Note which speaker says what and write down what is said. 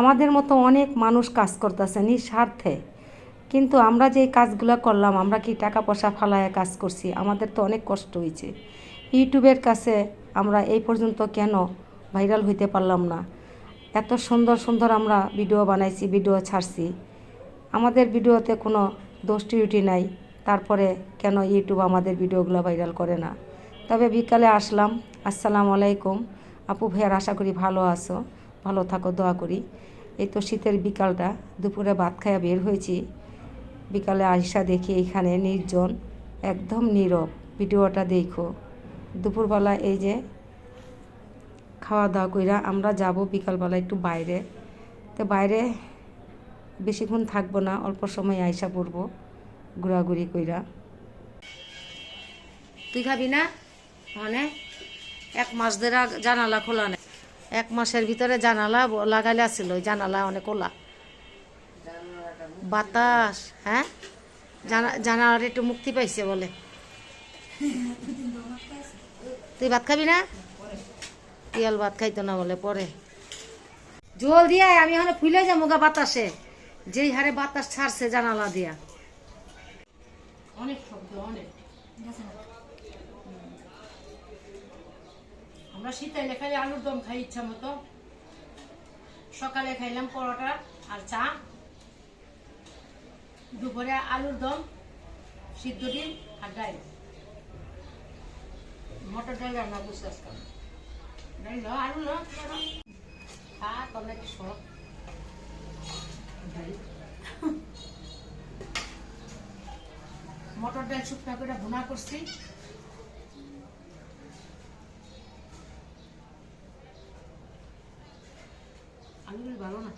Speaker 1: আমাদের মতো অনেক মানুষ কাজ করতেছে নিঃস্বার্থে। কিন্তু আমরা যে কাজগুলো করলাম, আমরা কি টাকা পয়সা ফালায় কাজ করছি? আমাদের তো অনেক কষ্ট হয়েছে ইউটিউবের কাছে আমরা এই পর্যন্ত কেন ভাইরাল হইতে পারলাম না? এত সুন্দর সুন্দর আমরা ভিডিও বানাইছি, ভিডিও ছাড়ছি। আমাদের ভিডিওতে কোনো দোষ ত্রুটি নাই। তারপরে কেন ইউটিউব আমাদের ভিডিওগুলো ভাইরাল করে না? তবে বিকালে আসলাম। আসসালামু আলাইকুম। আপু ভাইয়ার আশা করি ভালো আছো। ভালো থাকো, দোয়া করি। এই তো শীতের বিকালটা, দুপুরে ভাত খাইয়া বের হয়েছি। বিকালে আইসা দেখি এখানে নির্জন, একদম নীরব। ভিডিওটা দেখো। দুপুরবেলা এই যে খাওয়া দাওয়া কইরা আমরা যাব বিকালবেলা একটু বাইরে। তো বাইরে বেশিক্ষণ থাকব না, অল্প সময় আইসা পড়ব, ঘোরাঘুরি কইরা। তুই খাবি না? মানে এক মাস ধরে জানালা খোলা নেই। এক মাসের ভিতরে জানালা লাগাইলে আসছিল ওই জানালা অনেক খোলা বাতাস হ্যাঁ? জানা, জানালার একটু মুক্তি পাইছে বলে। তুই ভাত খাবি না? তিয়াল ভাত খাইতো না বলে, পরে। জল দিয়ে আমি এখানে ফুলে যাব গা বাতাসে। যেই হারে বাতাস ছাড়ছে জানালা দিয়া। অনেক শব্দ, অনেক। আমরা শীতাইলে খালি আলুর দম খাই ইচ্ছা মতো। সকালে খাইলাম পরোটা আর চা। দুপুরে আলুর দম, সিদ্ধ ডিম আর ডাল মটর ডাল রান্না করছি আজকে ডাল আলু না শখ ডাল। মটর ডাল শুকনা করে ভুনা করছি। আলু ভালো না?